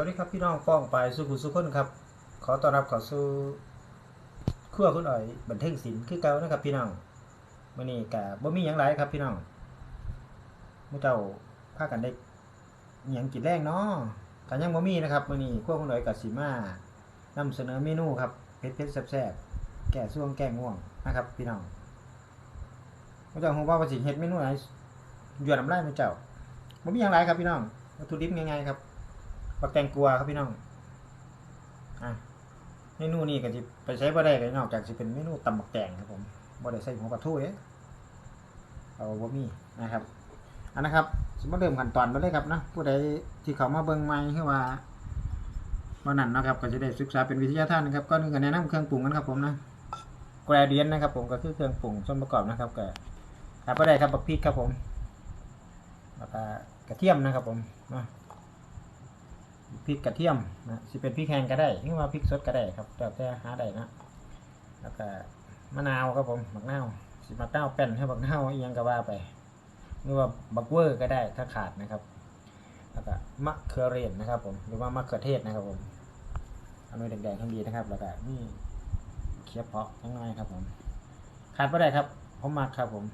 วัสดีครับพี่น้องป้องไปสุขุสุขคนครับ ขอต้อนรับเข้าสู่ครัวคุณอ๋อยบันเทิงศิลป์คือเก่านะครับ พี่น้องมื้อนี้ก็บ่มีหยังหลครับพี่น้องมื้อเจ้าพากันได้อิหยังกินแรงเนาะก็ยังบ่มีนะครับมื้อนี้ครัวคุณอ๋อยก็สิมานำเสนอเมนูครับเผ็ดๆแซ่บแก้ซ่วงแก้ง่วงนะครับ พี่น้องมื้อเจ้าฮู้ว่าว่าสิเฮ็ดเมนูอะไรยวน้ำลายมื้อเจ้าบ่มีหยังหลครับพี่น้องวัตถุดิบง่ายๆครับ ปักแตงกวาครับพี่น้องอะเมนูนี้ก็จะไปใช้บ่ได้เลยนอกจากจะเป็นเมนูตำบักแตงครับผมบ่ได้ใส่หัวปลาทูเอ๊ะเอาบ่มีนะครับอันนะครับสมมาเริ่มขั้นตอนไปเลยครับนะผู้ใดที่เขามาเบิ่งใหม่คือว่าวันนั้นนะครับก็จะได้ศึกษาเป็นวิทยาทานนะครับก็นึงก็แนะนำเครื่องปรุงกันครับผมนะแกรเดียนนะครับ ผมก็คือเครื่องปรุงส่วนประกอบนะครับก็ครับก็ได้ครับบักพริกครับผมแล้วก็กระเทียมนะครับผมนะ พริกกระเทียมนะสิเป็นพริกแห้งก็ได้หรือว่าพริกสดก็ได้ครับแล้วแต่หาได้นะแล้วก็มะนาวครับผมบักนาวสิมะนาวแป้นให้บักนาวอียังก็ว่าไปหรือว่าบักเวอร์ก็ได้ถ้าขาดนะครับ แล้วก็มะเขือเรนนะครับ ผมหรือว่ามะเขือเทศนะครับผมอันนี้แดงๆทั้งดีนะครับ แล้วก็นี่เคียบเพาะทั้งน้อยครับ ผม ขาดไม่ได้ครับผมมักครับ ผม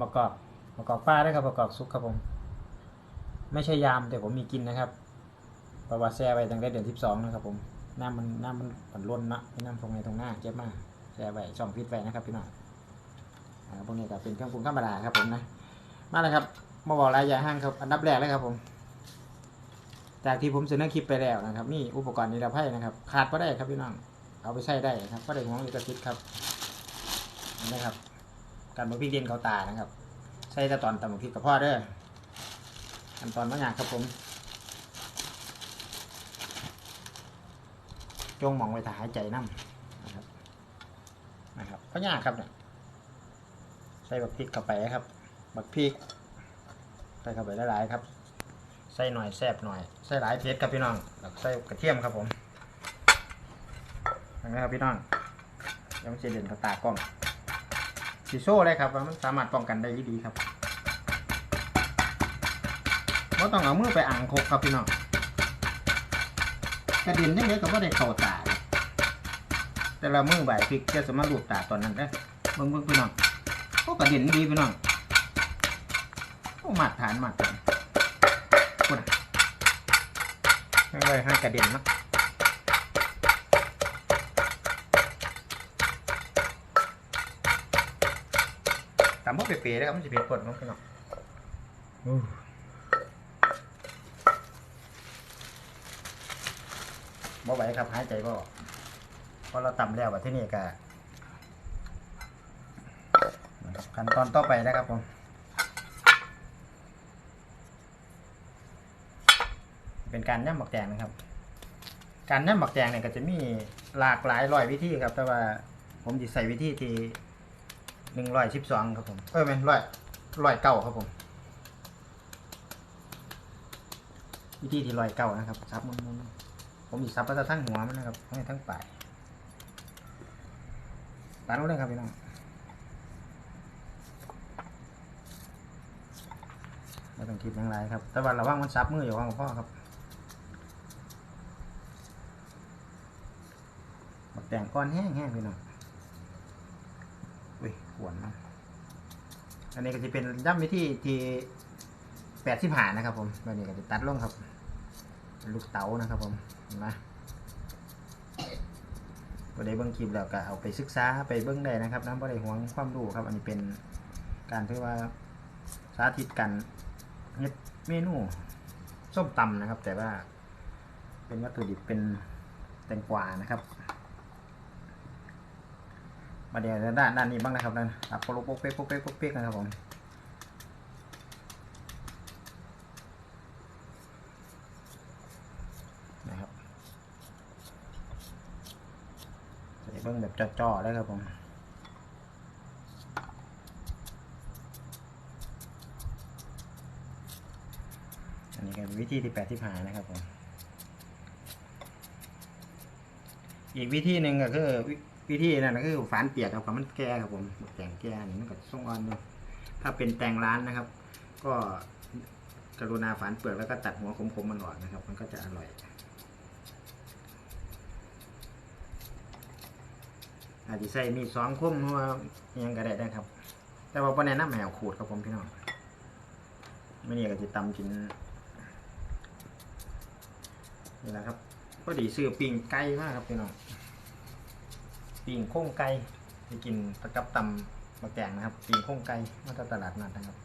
มะกอกมะกอกป้าได้ครับมะกอกซุกครับผม ไม่ใช่ยามแต่ผมมีกินนะครับ เพราะว่าแช่ไว้ตั้งแต่เดือนที่สองนะครับผมน้ำมันน้ำมันปั่นล้นนะไม่น้ำตรงไหนตรงหน้าเจ็บมากแช่ไว้ช่องฟิตไว้นะครับพี่น้องพวกนี้ก็เป็นเครื่องปรุงธรรมดาครับผมนะมาเลยครับมาบอกรายใหญ่ห้างครับอันดับแรกเลยครับผม จากที่ผมเสนอคลิปไปแล้วนะครับนี่อุปกรณ์นิรภัยนะครับ ขาดก็ได้ครับพี่น้องเอาไปใช้ได้ครับก็ได้ของลิขสิทธิ์ครับนะครับการบะพริกเด่นเขาตานะครับ ใช้แต่ตอนตำบะพริกกับพ่อเด้อขั้นตอนมะยากครับผม จงมองไว้ถ้าหายใจน้ำนะครับนะครับก็ยากครับเนี่ยใส่บักพริกเข้าไปครับบักพริกใส่เข้าไปหลายๆครับใส่หน่อยแซ่บหน่อยใส่หลายเผ็ดครับพี่น้องแล้วใส่กระเทียมครับผมนะครับพี่น้องยังไม่เด่นกับตากล้องสีโซ่เลยครับมันสามารถป้องกันได้ดีครับไม่ต้องเอามือไปอ่างคกครับพี่น้อง กระเด็นยังไงก็ว่ได้เข้าตา แต่ละมือใบพริกจะสามารถลูบตาตอนนั้นได้เบิ่งเบิ่งพี่น้องโอ้กระเด็นดีพี่น้องโอ้มาดฐานมาดฐานพูดนะไม่ไว้ให้กระเด็นนาะตามพวกเป๋ๆนะครับมันจะเผ็ดปวดมั้งพี่น้อง บ่ไหวครับหายใจบ่ออเพราะเราต่ำแล้วว่าที่นี่ก็นะครับขั้นตอนต่อไปนะครับผมเป็นการย่ำหมักแตงนะครับ การย่ำหมักแตงเนี่ยก็จะมีหลากหลายร้อยวิธีครับ แต่ว่าผมจะใส่วิธีที่หนึ่งร้อยสิบสองครับผม เออไม่ร้อยร้อยเก้าครับผม วิธีที่ร้อยเก้านะครับซับมุนๆ ผมอีกซับก็จะทั้งหัวมันนะครับไม่ทั้งปลายตัดลงเลยครับพี่น้องไม่ต้องคิดอย่างไรครับ แต่ว่าระวังมันซับมืออยู่ของพ่อครับบักแต่งก้อนแห้งๆพี่น้องอุ้ยขวนนะอันนี้ก็จะเป็นย่ำวิธีที่แปดสิบหานะครับผมวันนี้ก็จะตัดลงครับ ลูกเต๋านะครับผม นไหมก็ได้เบิ้งคลิปแล้วก็เอาไปศึกษาไปเบิ้งได้นะครับนะบ่ได้หวงความรู้ครับ อันนี้เป็นการที่ว่าสาธิตกันเฮ็ดเมนูส้มตำนะครับ แต่ว่าเป็นวัตถุดิบเป็นแตงกวานะครับมาเดี๋ยวด้านด้านนี้บ้างนะครับนั่นตับโปกโปกเป๊กโปกเป๊กโปกเป๊กนะครับผม นะครับใส่ เบิ้งแบบจ่อๆได้ครับผมอันนี้ก็เป็นวิธีที่แปดที่ผ่านนะครับผมอีกวิธีหนึ่งก็คือวิธีนั่นก็คือฝานเปียกครับมันแก่ครับผมแตงแก่นี่มันก็ส่งอ่อนอยู่ถ้าเป็นแตงร้านนะครับ ก็กรุณาฝานเปลือกแล้วก็ตัดหัวขมๆมันออกนะครับ มันก็จะอร่อย อาจจะใส่มีดสองคมหรือว่าอิหยังก็ได้ได้ครับ แต่ว่าบ่แนะนำให้เอาขูดครับผมพี่น้องไม่นี่ก็จะตำกินนี่แหละครับพอดีซื้อปิ้งไก่มากครับพี่น้องปิ้งโค้งไก่ไปกินตะกับตำมะแกงนะครับปิ้งโค้งไก่มาจากตลาดนัดนะครับ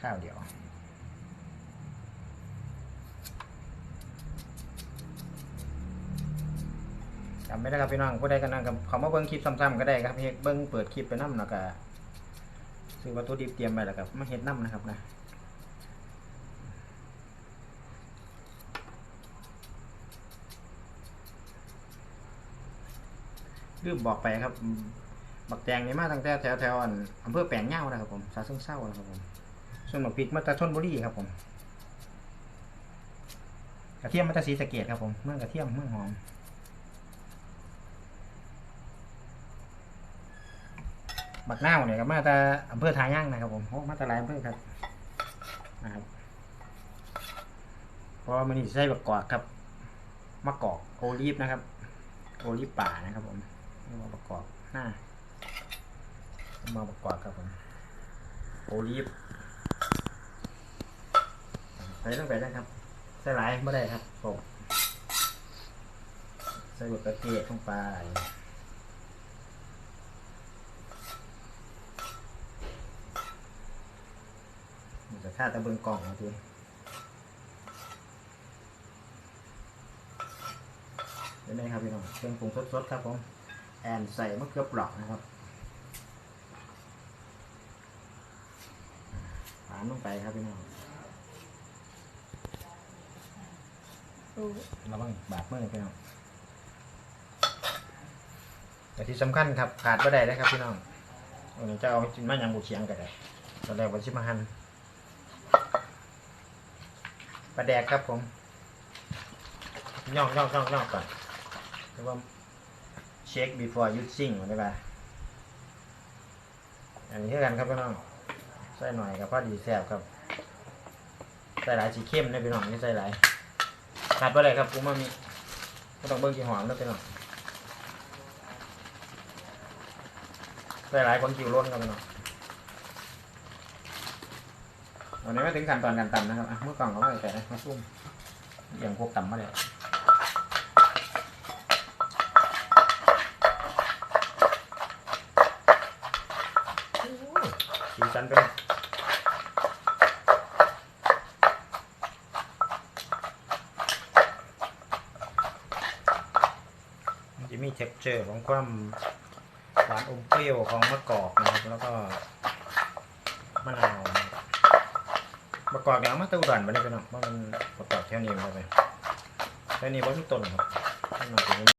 ข้าวเดียวำไม่ได้ครับพี่น้องผู้ใดก็นั่งกับเขามาเบิ้งคลิปซ้ำๆก็ได้ครับเฮ็ดเบิ้งเปิดคลิปไปน้ำแล้วก็ซื้อวัตถุดิบเตรียมไปแล้วครับมาเฮ็ดน้ำนะครับนะลืมบอกไปครับ บักแตงนี่มาตั้งแต่แถวแถวๆอันอำเภอแปลงเง่านะครับผมสาซึ่งเศร้านะครับผมส่วนบักพริกมาจากชนบุรีครับผมกระเทียมมาจากศรีสะเกดครับผมเมืองกระเทียมเมืองหอม บักน้าวเนี่ยก็มาแต่อำเภอทาย่างนะครับผมโอ้มาแต่หลายอำเภอครับนะครับเพราะมันนี่ใช้บักกอกครับมะกอกโอลีฟนะครับ โอลีฟป่านะครับผมนี่มาบักกอกหน้ามาบักกอกครับผมโอลีฟใส่ต้องไปนะครับใส่หลายไม่ได้ครับผมใส่บักกระเทียมลงไป มันจะฆ่าตะเบิงกล่องนะทีเป็นไงครับพี่น้องเครื่องปรุงสดๆครับผมแอนใส่มะเขือเปราะนะครับฝานลงไปครับพี่น้องระวังบาดมือพี่น้องแต่ที่สำคัญครับขาดไม่ได้เลยครับพี่น้องวันนี้จะเอาจิ้มมันยำบุเชียงกันเลยตอนแรกว่าชิมาหัน ปลาแดกครับผมย่องย่องย่องย่องก่อนหรือว่าเช็ค before using ได้ป่ะอันนี้เท่ากันครับพี่น้องใส่หน่อยกับพอดีแซ่บครับใส่หลายสีเข้มนะพี่น้องนี่ใส่หลายขาดไปเลยครับกูมามีก็ต้องเบิ้งกี่หอมนะพี่น้องใส่หลายคนคิวล้นครับพี่น้อง วันนี้มาถึงขั้นตอนการตำนะครับเมื่อกล่องเขาไม่ใส่นะมาซุ่มอย่างพวกตำมาเลยสีสันเป็นมันจะมี texture ของความหวานอมเปรี้ยวของมะกอกนะครับ แล้วก็มะนาวนะ ประกอบอย่างมาตะอุดรมาได้ไปเนาะเพราะมันประกอบแค่นี้มาไปแค่นี้บ่มีต้นครับ